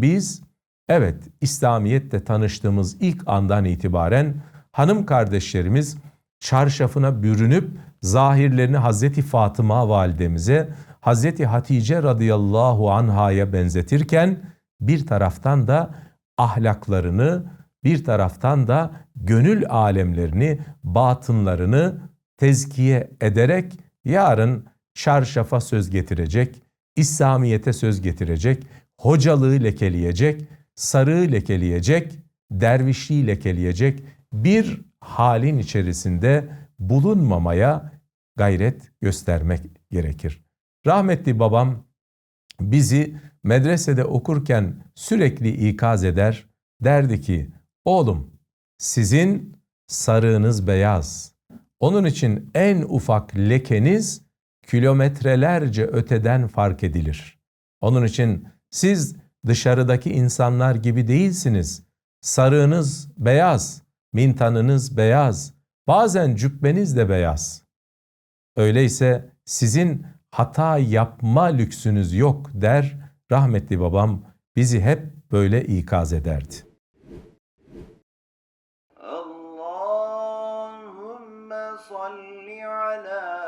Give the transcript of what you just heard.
Biz evet İslamiyet'te tanıştığımız ilk andan itibaren hanım kardeşlerimiz çarşafına bürünüp zahirlerini Hazreti Fatıma validemize, Hazreti Hatice radıyallahu anhaya benzetirken bir taraftan da ahlaklarını, bir taraftan da gönül alemlerini, batınlarını tezkiye ederek yarın şarşafa söz getirecek, İslamiyete söz getirecek, hocalığı lekeleyecek, sarığı lekeleyecek, dervişliği lekeleyecek bir halin içerisinde bulunmamaya gayret göstermek gerekir. Rahmetli babam bizi medresede okurken sürekli ikaz eder. Derdi ki, oğlum sizin sarığınız beyaz. Onun için en ufak lekeniz kilometrelerce öteden fark edilir. Onun için siz dışarıdaki insanlar gibi değilsiniz. Sarığınız beyaz, mintanınız beyaz, bazen cübbeniz de beyaz. Öyleyse sizin hata yapma lüksünüz yok der rahmetli babam bizi hep böyle ikaz ederdi. Allahümme salli ala